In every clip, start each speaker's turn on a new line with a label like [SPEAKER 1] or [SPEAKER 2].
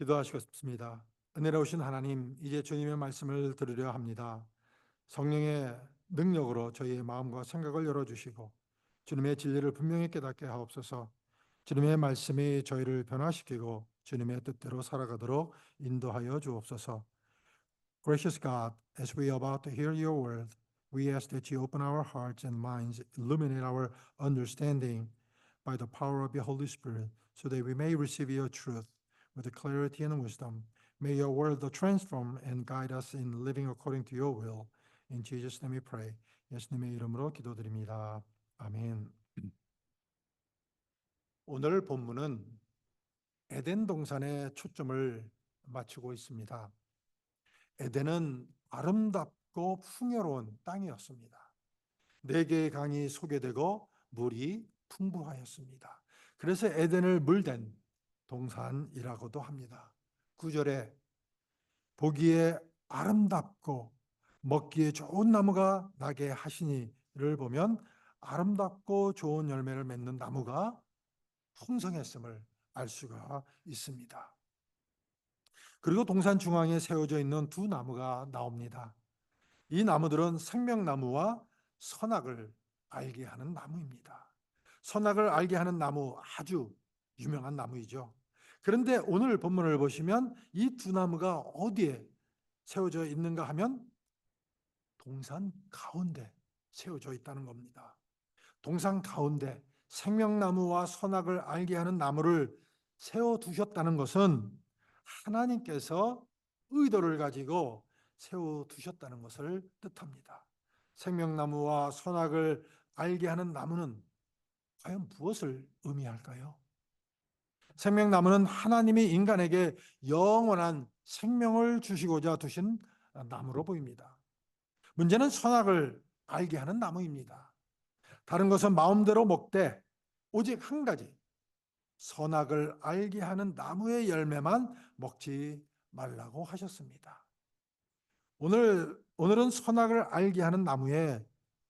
[SPEAKER 1] 기도하시겠습니다. 은혜로우신 하나님, 이제 주님의 말씀을 들으려 합니다. 성령의 능력으로 저희의 마음과 생각을 열어주시고 주님의 진리를 분명히 깨닫게 하옵소서. 주님의 말씀이 저희를 변화시키고 주님의 뜻대로 살아가도록 인도하여 주옵소서. Gracious God, as we are about to hear your word, we ask that you open our hearts and minds, illuminate our understanding by the power of your Holy Spirit, so that we may receive your truth with clarity and wisdom. May your word transform and guide us in living according to your will. In Jesus' name we pray. 예수님의 이름으로 기도드립니다. 아멘. 오늘 본문은 에덴 동산에 초점을 맞추고 있습니다. 에덴은 아름답고 풍요로운 땅이었습니다. 네 개의 강이 소개되고 물이 풍부하였습니다. 그래서 에덴을 물댄 동산이라고도 합니다. 구절에 보기에 아름답고 먹기에 좋은 나무가 나게 하시니를 보면 아름답고 좋은 열매를 맺는 나무가 풍성했음을 알 수가 있습니다. 그리고 동산 중앙에 세워져 있는 두 나무가 나옵니다. 이 나무들은 생명나무와 선악을 알게 하는 나무입니다. 선악을 알게 하는 나무 아주 유명한 나무이죠. 그런데 오늘 본문을 보시면 이 두 나무가 어디에 세워져 있는가 하면 동산 가운데 세워져 있다는 겁니다. 동산 가운데 생명나무와 선악을 알게 하는 나무를 세워 두셨다는 것은 하나님께서 의도를 가지고 세워 두셨다는 것을 뜻합니다. 생명나무와 선악을 알게 하는 나무는 과연 무엇을 의미할까요? 생명나무는 하나님이 인간에게 영원한 생명을 주시고자 두신 나무로 보입니다. 문제는 선악을 알게 하는 나무입니다. 다른 것은 마음대로 먹되 오직 한 가지 선악을 알게 하는 나무의 열매만 먹지 말라고 하셨습니다. 오늘 오늘은 선악을 알게 하는 나무에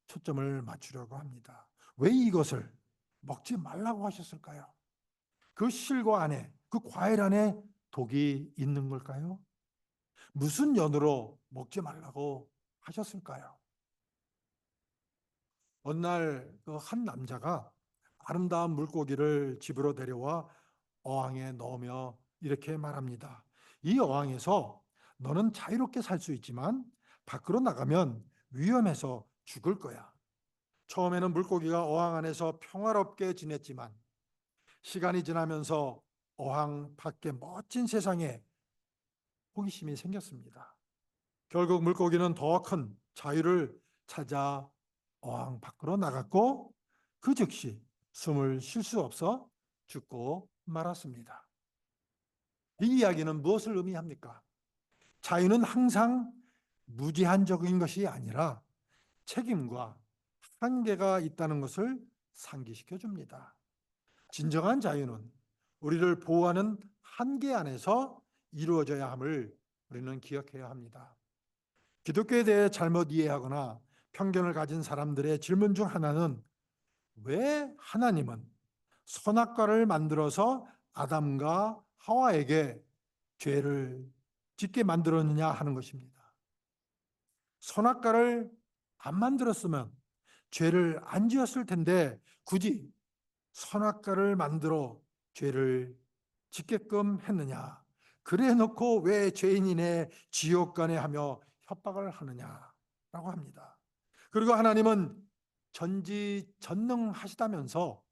[SPEAKER 1] 초점을 맞추려고 합니다. 왜 이것을 먹지 말라고 하셨을까요? 그 실과 안에, 그 과일 안에 독이 있는 걸까요? 무슨 연으로 먹지 말라고 하셨을까요? 어느 날그 한 남자가 아름다운 물고기를 집으로 데려와 어항에 넣으며 이렇게 말합니다. 이 어항에서 너는 자유롭게 살 수 있지만 밖으로 나가면 위험해서 죽을 거야. 처음에는 물고기가 어항 안에서 평화롭게 지냈지만 시간이 지나면서 어항 밖에 멋진 세상에 호기심이 생겼습니다. 결국 물고기는 더 큰 자유를 찾아 어항 밖으로 나갔고 그 즉시 숨을 쉴 수 없어 죽고 말았습니다. 이 이야기는 무엇을 의미합니까? 자유는 항상 무제한적인 것이 아니라 책임과 한계가 있다는 것을 상기시켜 줍니다. 진정한 자유는 우리를 보호하는 한계 안에서 이루어져야 함을 우리는 기억해야 합니다. 기독교에 대해 잘못 이해하거나 편견을 가진 사람들의 질문 중 하나는 왜 하나님은 선악과를 만들어서 아담과 하와에게 죄를 짓게 만들었느냐 하는 것입니다. 선악과를 안 만들었으면 죄를 안 지었을 텐데 굳이 선악과를 만들어 죄를 짓게끔 했느냐? 그래 놓고 왜 죄인이네 지옥 가네 하며 협박을 하느냐라고 합니다. 그리고 하나님은 전지 전능하시다면서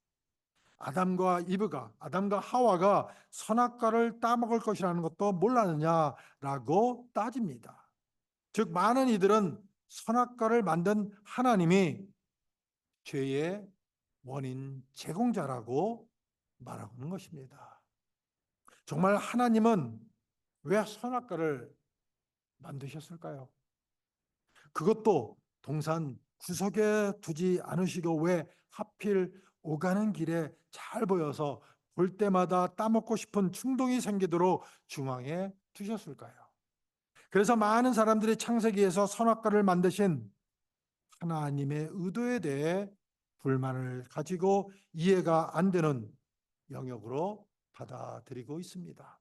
[SPEAKER 1] 아담과 이브가 아담과 하와가 선악과를 따먹을 것이라는 것도 몰랐느냐라고 따집니다. 즉 많은 이들은 선악과를 만든 하나님이 죄의 원인 제공자라고 말하는 것입니다. 정말 하나님은 왜 선악과를 만드셨을까요? 그것도 동산 구석에 두지 않으시고 왜 하필 오가는 길에 잘 보여서 볼 때마다 따먹고 싶은 충동이 생기도록 중앙에 두셨을까요? 그래서 많은 사람들이 창세기에서 선악과를 만드신 하나님의 의도에 대해 불만을 가지고 이해가 안 되는 영역으로 받아들이고 있습니다.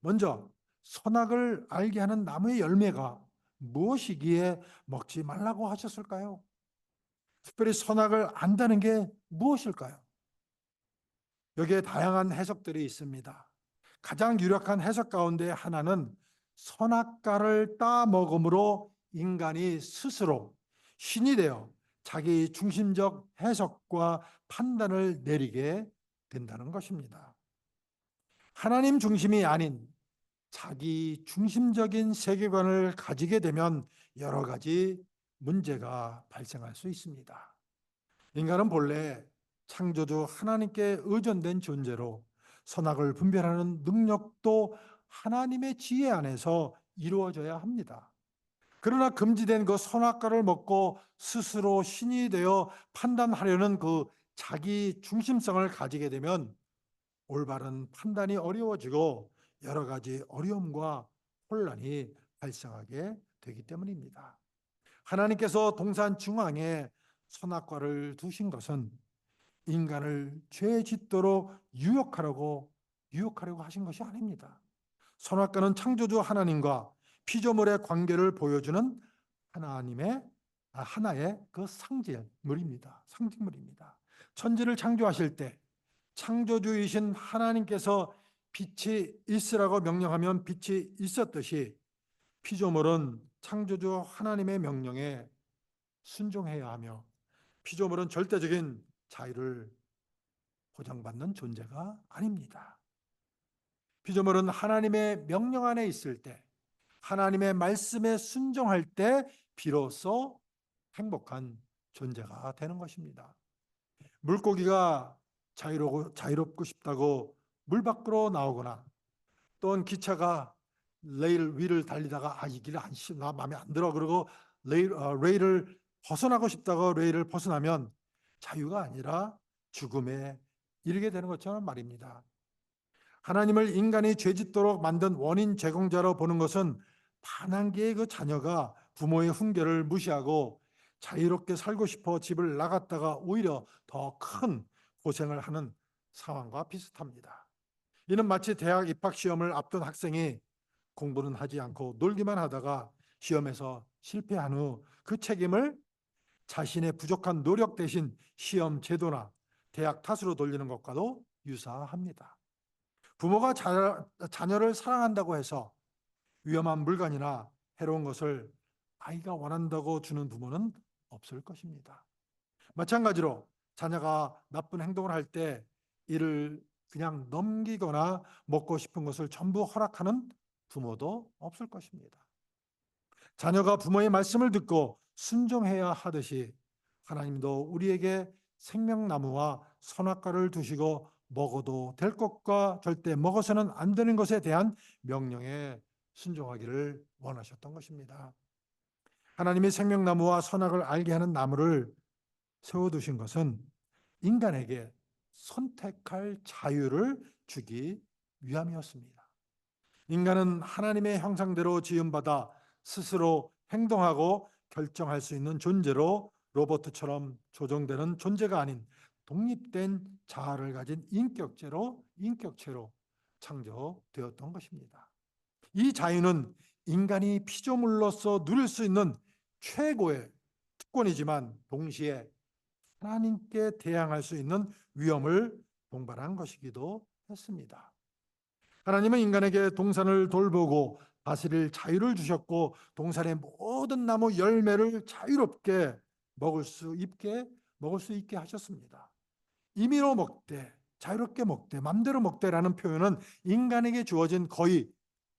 [SPEAKER 1] 먼저 선악을 알게 하는 나무의 열매가 무엇이기에 먹지 말라고 하셨을까요? 특별히 선악을 안다는 게 무엇일까요? 여기에 다양한 해석들이 있습니다. 가장 유력한 해석 가운데 하나는 선악과를 따 먹음으로 인간이 스스로 신이 되어 자기 중심적 해석과 판단을 내리게 된다는 것입니다. 하나님 중심이 아닌 자기 중심적인 세계관을 가지게 되면 여러 가지 문제가 발생할 수 있습니다. 인간은 본래 창조주 하나님께 의존된 존재로 선악을 분별하는 능력도 하나님의 지혜 안에서 이루어져야 합니다. 그러나 금지된 그 선악과를 먹고 스스로 신이 되어 판단하려는 그 자기 중심성을 가지게 되면 올바른 판단이 어려워지고 여러 가지 어려움과 혼란이 발생하게 되기 때문입니다. 하나님께서 동산 중앙에 선악과를 두신 것은 인간을 죄 짓도록 유혹하려고 유혹하려고 하신 것이 아닙니다. 선악과는 창조주 하나님과 피조물의 관계를 보여주는 하나님의 아, 하나의 그 상징물입니다. 상징물입니다. 천지를 창조하실 때 창조주이신 하나님께서 빛이 있으라고 명령하면 빛이 있었듯이 피조물은 창조주 하나님의 명령에 순종해야 하며 피조물은 절대적인 자유를 보장받는 존재가 아닙니다. 피조물은 하나님의 명령 안에 있을 때 하나님의 말씀에 순종할 때 비로소 행복한 존재가 되는 것입니다. 물고기가 자유롭고, 자유롭고 싶다고 물 밖으로 나오거나 또는 기차가 레일 위를 달리다가 아 이 길 안 나 마음에 안 들어 그러고 레일 어, 레일을 벗어나고 싶다고 레일을 벗어나면 자유가 아니라 죽음에 이르게 되는 것처럼 말입니다. 하나님을 인간이 죄짓도록 만든 원인 제공자로 보는 것은 반항계의 그 자녀가 부모의 훈계를 무시하고 자유롭게 살고 싶어 집을 나갔다가 오히려 더 큰 고생을 하는 상황과 비슷합니다. 이는 마치 대학 입학 시험을 앞둔 학생이 공부는 하지 않고 놀기만 하다가 시험에서 실패한 후 그 책임을 자신의 부족한 노력 대신 시험 제도나 대학 탓으로 돌리는 것과도 유사합니다. 부모가 자, 자녀를 사랑한다고 해서 위험한 물건이나 해로운 것을 아이가 원한다고 주는 부모는 없을 것입니다. 마찬가지로 자녀가 나쁜 행동을 할 때 이를 그냥 넘기거나 먹고 싶은 것을 전부 허락하는 부모도 없을 것입니다. 자녀가 부모의 말씀을 듣고 순종해야 하듯이 하나님도 우리에게 생명나무와 선악과를 두시고 먹어도 될 것과 절대 먹어서는 안 되는 것에 대한 명령에 순종하기를 원하셨던 것입니다. 하나님이 생명나무와 선악을 알게 하는 나무를 세워두신 것은 인간에게 선택할 자유를 주기 위함이었습니다. 인간은 하나님의 형상대로 지음받아 스스로 행동하고 결정할 수 있는 존재로 로버트처럼 조정되는 존재가 아닌 독립된 자아를 가진 인격체로 인격체로 창조되었던 것입니다. 이 자유는 인간이 피조물로서 누릴 수 있는 최고의 특권이지만 동시에 하나님께 대항할 수 있는 위험을 동반한 것이기도 했습니다. 하나님은 인간에게 동산을 돌보고 다스릴 자유를 주셨고 동산의 모든 나무 열매를 자유롭게 먹을 수 있게 먹을 수 있게 하셨습니다. 임의로 먹되 자유롭게 먹되 맘대로 먹되라는 표현은 인간에게 주어진 거의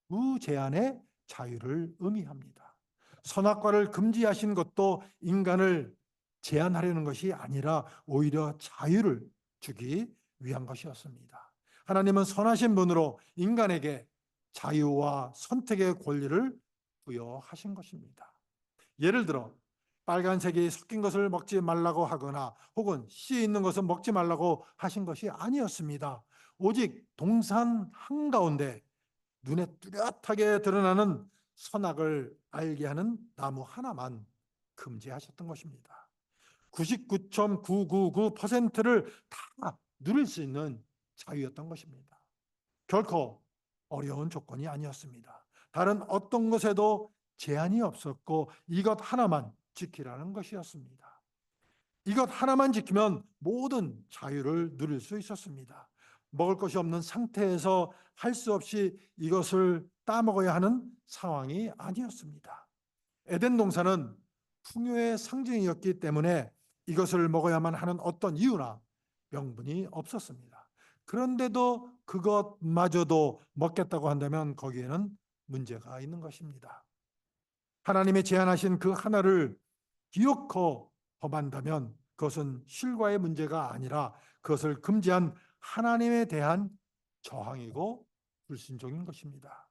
[SPEAKER 1] 무제한의 자유를 의미합니다. 선악과를 금지하신 것도 인간을 제한하려는 것이 아니라 오히려 자유를 주기 위한 것이었습니다. 하나님은 선하신 분으로 인간에게 자유와 선택의 권리를 부여하신 것입니다. 예를 들어 빨간색이 섞인 것을 먹지 말라고 하거나 혹은 씨 있는 것을 먹지 말라고 하신 것이 아니었습니다. 오직 동산 한가운데 눈에 뚜렷하게 드러나는 선악을 알게 하는 나무 하나만 금지하셨던 것입니다. 99.999%를 다 누릴 수 있는 자유였던 것입니다. 결코 어려운 조건이 아니었습니다. 다른 어떤 것에도 제한이 없었고 이것 하나만 지키라는 것이었습니다. 이것 하나만 지키면 모든 자유를 누릴 수 있었습니다. 먹을 것이 없는 상태에서 할 수 없이 이것을 따먹어야 하는 상황이 아니었습니다. 에덴 동산은 풍요의 상징이었기 때문에 이것을 먹어야만 하는 어떤 이유나 명분이 없었습니다. 그런데도 그것마저도 먹겠다고 한다면 거기에는 문제가 있는 것입니다. 하나님의 제안하신 그 하나를 기어코 범한다면 그것은 실과의 문제가 아니라 그것을 금지한 하나님에 대한 저항이고 불순종인 것입니다.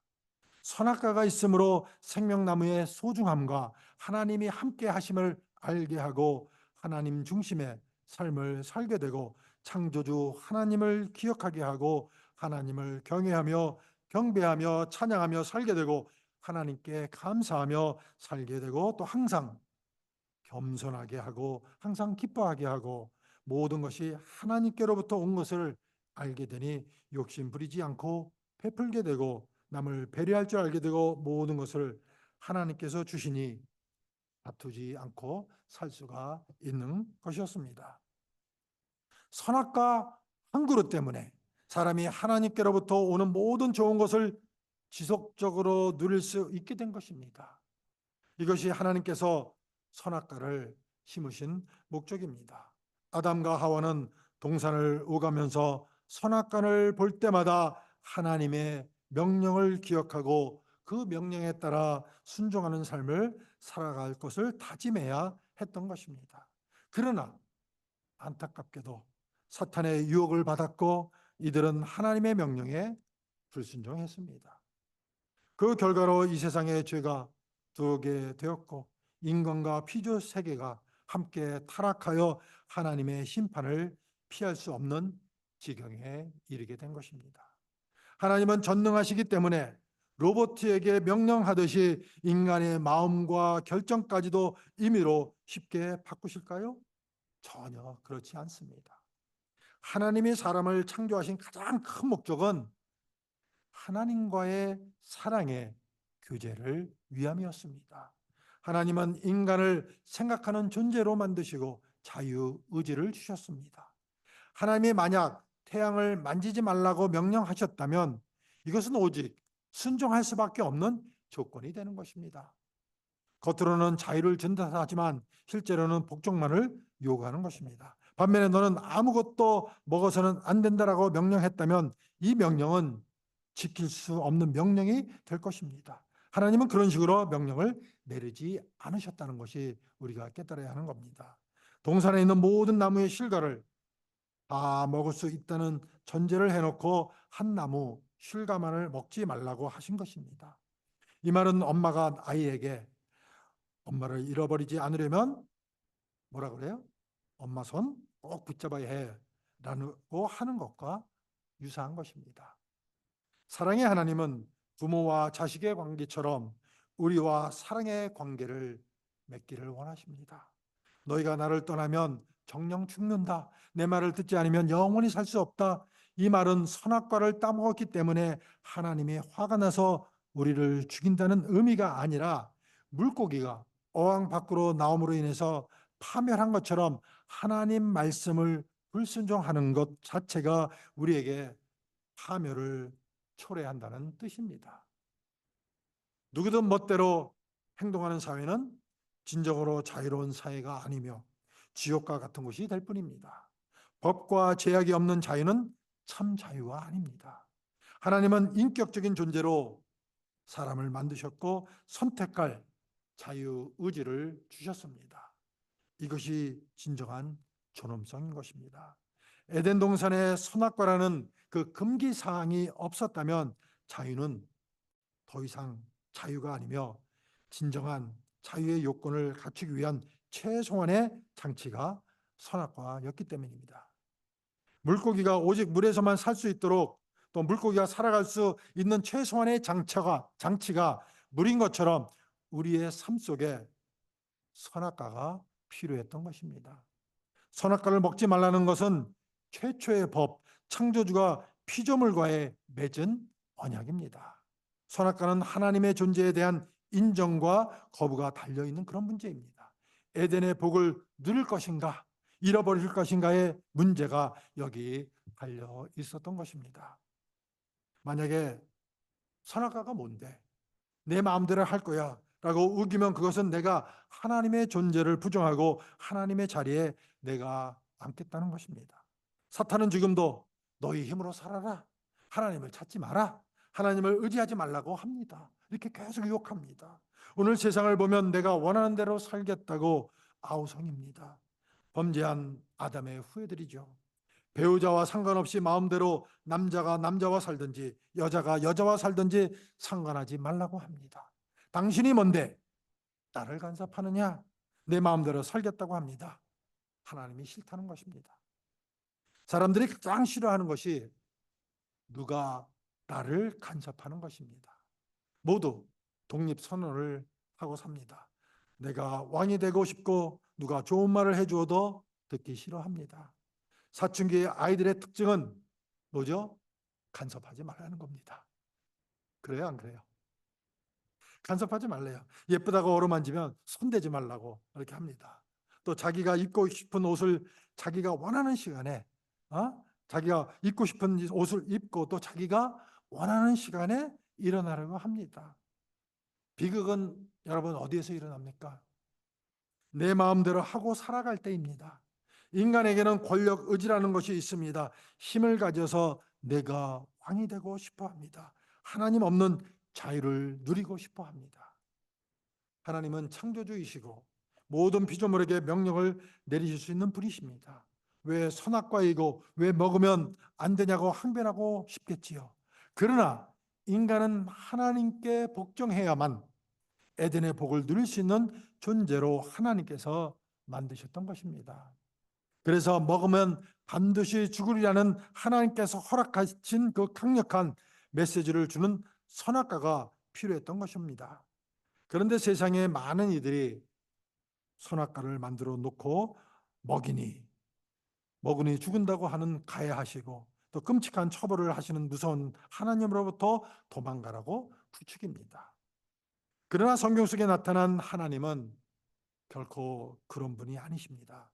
[SPEAKER 1] 선악과가 있으므로 생명나무의 소중함과 하나님이 함께 하심을 알게 하고 하나님 중심의 삶을 살게 되고 창조주 하나님을 기억하게 하고 하나님을 경외하며 경배하며 찬양하며 살게 되고 하나님께 감사하며 살게 되고 또 항상 겸손하게 하고 항상 기뻐하게 하고 모든 것이 하나님께로부터 온 것을 알게 되니 욕심 부리지 않고 베풀게 되고 남을 배려할 줄 알게 되고 모든 것을 하나님께서 주시니 다투지 않고 살 수가 있는 것이었습니다. 선악과 한 그릇 때문에 사람이 하나님께로부터 오는 모든 좋은 것을 지속적으로 누릴 수 있게 된 것입니다. 이것이 하나님께서 선악과를 심으신 목적입니다. 아담과 하와는 동산을 오가면서 선악과를 볼 때마다 하나님의 명령을 기억하고 그 명령에 따라 순종하는 삶을 살아갈 것을 다짐해야 했던 것입니다. 그러나 안타깝게도 사탄의 유혹을 받았고 이들은 하나님의 명령에 불순종했습니다. 그 결과로 이 세상의 죄가 두게 되었고 인간과 피조 세계가 함께 타락하여 하나님의 심판을 피할 수 없는 지경에 이르게 된 것입니다. 하나님은 전능하시기 때문에 로봇에게 명령하듯이 인간의 마음과 결정까지도 임의로 쉽게 바꾸실까요? 전혀 그렇지 않습니다. 하나님이 사람을 창조하신 가장 큰 목적은 하나님과의 사랑의 교제를 위함이었습니다. 하나님은 인간을 생각하는 존재로 만드시고 자유 의지를 주셨습니다. 하나님이 만약 태양을 만지지 말라고 명령하셨다면 이것은 오직 순종할 수밖에 없는 조건이 되는 것입니다. 겉으로는 자유를 준다 하지만 실제로는 복종만을 요구하는 것입니다. 반면에 너는 아무것도 먹어서는 안 된다라고 명령했다면 이 명령은 지킬 수 없는 명령이 될 것입니다. 하나님은 그런 식으로 명령을 내리지 않으셨다는 것이 우리가 깨달아야 하는 겁니다. 동산에 있는 모든 나무의 실과를 다 먹을 수 있다는 전제를 해놓고 한 나무 실과만을 먹지 말라고 하신 것입니다. 이 말은 엄마가 아이에게 엄마를 잃어버리지 않으려면 뭐라 그래요? 엄마 손 꼭 붙잡아야 해 라고 하는 것과 유사한 것입니다. 사랑의 하나님은 부모와 자식의 관계처럼 우리와 사랑의 관계를 맺기를 원하십니다. 너희가 나를 떠나면 정령 죽는다. 내 말을 듣지 않으면 영원히 살 수 없다. 이 말은 선악과를 따먹었기 때문에 하나님이 화가 나서 우리를 죽인다는 의미가 아니라 물고기가 어항 밖으로 나옴으로 인해서 파멸한 것처럼 하나님 말씀을 불순종하는 것 자체가 우리에게 파멸을 초래한다는 뜻입니다. 누구든 멋대로 행동하는 사회는 진정으로 자유로운 사회가 아니며 지옥과 같은 곳이 될 뿐입니다. 법과 제약이 없는 자유는 참 자유가 아닙니다. 하나님은 인격적인 존재로 사람을 만드셨고 선택할 자유 의지를 주셨습니다. 이것이 진정한 존엄성인 것입니다. 에덴 동산의 선악과라는 그 금기 사항이 없었다면 자유는 더 이상 자유가 아니며 진정한 자유의 요건을 갖추기 위한 최소한의 장치가 선악과였기 때문입니다. 물고기가 오직 물에서만 살 수 있도록 또 물고기가 살아갈 수 있는 최소한의 장치가 장치가 물인 것처럼 우리의 삶 속에 선악과가 필요했던 것입니다. 선악과를 먹지 말라는 것은 최초의 법, 창조주가 피조물과의 맺은 언약입니다. 선악과는 하나님의 존재에 대한 인정과 거부가 달려 있는 그런 문제입니다. 에덴의 복을 누릴 것인가, 잃어버릴 것인가의 문제가 여기 달려 있었던 것입니다. 만약에 선악과가 뭔데? 내 마음대로 할 거야. 라고 우기면 그것은 내가 하나님의 존재를 부정하고 하나님의 자리에 내가 앉겠다는 것입니다. 사탄은 지금도 너희 힘으로 살아라. 하나님을 찾지 마라. 하나님을 의지하지 말라고 합니다. 이렇게 계속 유혹합니다. 오늘 세상을 보면 내가 원하는 대로 살겠다고 아우성입니다. 범죄한 아담의 후예들이죠. 배우자와 상관없이 마음대로 남자가 남자와 살든지 여자가 여자와 살든지 상관하지 말라고 합니다. 당신이 뭔데 나를 간섭하느냐? 내 마음대로 살겠다고 합니다. 하나님이 싫다는 것입니다. 사람들이 가장 싫어하는 것이 누가 나를 간섭하는 것입니다. 모두 독립 선언을 하고 삽니다. 내가 왕이 되고 싶고 누가 좋은 말을 해주어도 듣기 싫어합니다. 사춘기의 아이들의 특징은 뭐죠? 간섭하지 말라는 겁니다. 그래요, 안 그래요? 간섭하지 말래요. 예쁘다고 어루만지면 손대지 말라고 이렇게 합니다. 또 자기가 입고 싶은 옷을 자기가 원하는 시간에 어? 자기가 입고 싶은 옷을 입고 또 자기가 원하는 시간에 일어나려고 합니다. 비극은 여러분 어디에서 일어납니까? 내 마음대로 하고 살아갈 때입니다. 인간에게는 권력 의지라는 것이 있습니다. 힘을 가져서 내가 왕이 되고 싶어 합니다. 하나님 없는 자유를 누리고 싶어 합니다. 하나님은 창조주이시고 모든 피조물에게 명령을 내리실 수 있는 분이십니다. 왜 선악과이고 왜 먹으면 안 되냐고 항변하고 싶겠지요. 그러나 인간은 하나님께 복종해야만 에덴의 복을 누릴 수 있는 존재로 하나님께서 만드셨던 것입니다. 그래서 먹으면 반드시 죽으리라는 하나님께서 허락하신 그 강력한 메시지를 주는 선악과가 필요했던 것입니다. 그런데 세상에 많은 이들이 선악과를 만들어 놓고 먹이니 먹으니 죽은다고 하는 가해하시고 또 끔찍한 처벌을 하시는 무서운 하나님으로부터 도망가라고 부축입니다. 그러나 성경 속에 나타난 하나님은 결코 그런 분이 아니십니다.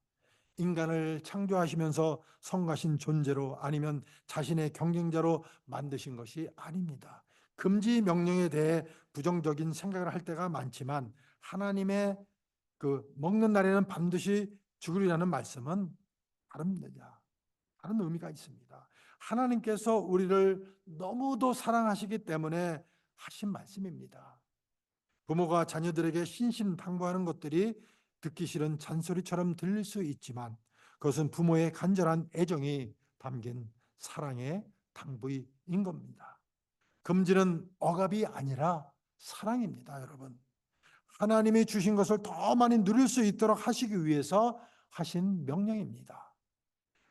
[SPEAKER 1] 인간을 창조하시면서 성가신 존재로 아니면 자신의 경쟁자로 만드신 것이 아닙니다. 금지 명령에 대해 부정적인 생각을 할 때가 많지만 하나님의 그 먹는 날에는 반드시 죽으리라는 말씀은 다른 의미가 있습니다. 하나님께서 우리를 너무도 사랑하시기 때문에 하신 말씀입니다. 부모가 자녀들에게 신신당부하는 것들이 듣기 싫은 잔소리처럼 들릴 수 있지만 그것은 부모의 간절한 애정이 담긴 사랑의 당부인 겁니다. 금지는 억압이 아니라 사랑입니다, 여러분. 하나님이 주신 것을 더 많이 누릴 수 있도록 하시기 위해서 하신 명령입니다.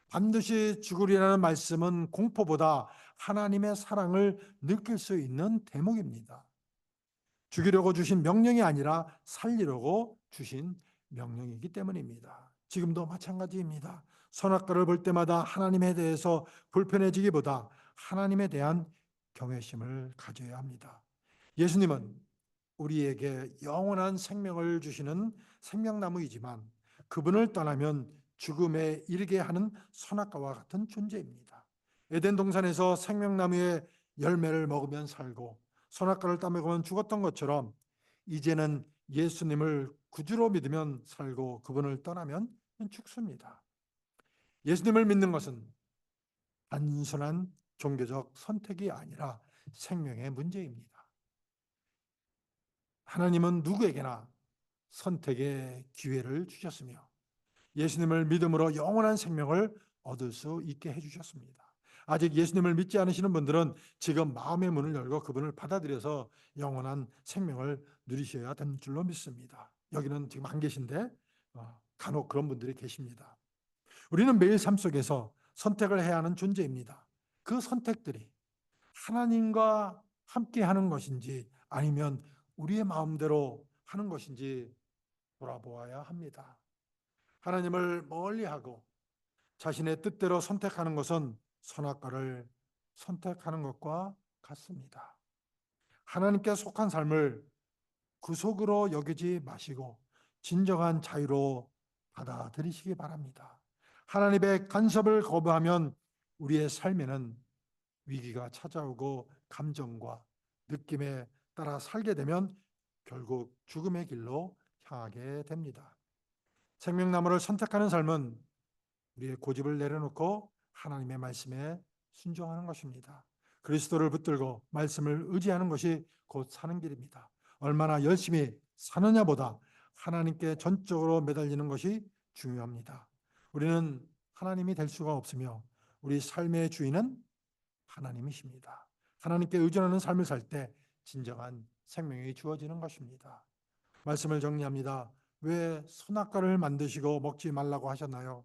[SPEAKER 1] 반드시 죽으리라는 말씀은 공포보다 하나님의 사랑을 느낄 수 있는 대목입니다. 죽이려고 주신 명령이 아니라 살리려고 주신 명령이기 때문입니다. 지금도 마찬가지입니다. 선악과를 볼 때마다 하나님에 대해서 불편해지기보다 하나님에 대한 경외심을 가져야 합니다. 예수님은 우리에게 영원한 생명을 주시는 생명나무이지만 그분을 떠나면 죽음에 이르게 하는 선악과와 같은 존재입니다. 에덴 동산에서 생명나무의 열매를 먹으면 살고 선악과를 따먹으면 죽었던 것처럼 이제는 예수님을 구주로 믿으면 살고 그분을 떠나면 죽습니다. 예수님을 믿는 것은 단순한 종교적 선택이 아니라 생명의 문제입니다. 하나님은 누구에게나 선택의 기회를 주셨으며 예수님을 믿음으로 영원한 생명을 얻을 수 있게 해주셨습니다. 아직 예수님을 믿지 않으시는 분들은 지금 마음의 문을 열고 그분을 받아들여서 영원한 생명을 누리셔야 되는 줄로 믿습니다. 여기는 지금 안 계신데 어, 간혹 그런 분들이 계십니다. 우리는 매일 삶 속에서 선택을 해야 하는 존재입니다. 그 선택들이 하나님과 함께 하는 것인지 아니면 우리의 마음대로 하는 것인지 돌아보아야 합니다. 하나님을 멀리하고 자신의 뜻대로 선택하는 것은 선악과를 선택하는 것과 같습니다. 하나님께 속한 삶을 구속으로 여기지 마시고 진정한 자유로 받아들이시기 바랍니다. 하나님의 간섭을 거부하면 우리의 삶에는 위기가 찾아오고 감정과 느낌에 따라 살게 되면 결국 죽음의 길로 향하게 됩니다. 생명나무를 선택하는 삶은 우리의 고집을 내려놓고 하나님의 말씀에 순종하는 것입니다. 그리스도를 붙들고 말씀을 의지하는 것이 곧 사는 길입니다. 얼마나 열심히 사느냐보다 하나님께 전적으로 매달리는 것이 중요합니다. 우리는 하나님이 될 수가 없으며 우리 삶의 주인은 하나님이십니다. 하나님께 의존하는 삶을 살 때 진정한 생명이 주어지는 것입니다. 말씀을 정리합니다. 왜 선악과를 만드시고 먹지 말라고 하셨나요?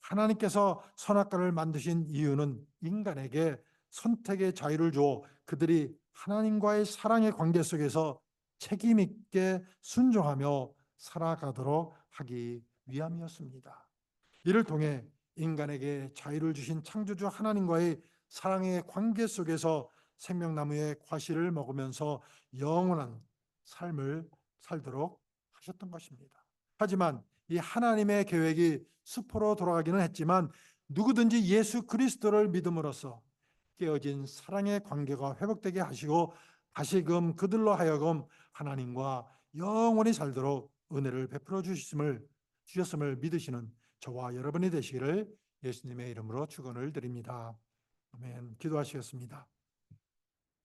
[SPEAKER 1] 하나님께서 선악과를 만드신 이유는 인간에게 선택의 자유를 주어 그들이 하나님과의 사랑의 관계 속에서 책임 있게 순종하며 살아가도록 하기 위함이었습니다. 이를 통해 인간에게 자유를 주신 창조주 하나님과의 사랑의 관계 속에서 생명나무의 과실을 먹으면서 영원한 삶을 살도록 하셨던 것입니다. 하지만 이 하나님의 계획이 수포로 돌아가기는 했지만 누구든지 예수 그리스도를 믿음으로써 깨어진 사랑의 관계가 회복되게 하시고 다시금 그들로 하여금 하나님과 영원히 살도록 은혜를 베풀어 주셨음을 주셨음을 믿으시는 저와 여러분이 되시기를 예수님의 이름으로 축원을 드립니다. 아멘. 기도하시겠습니다.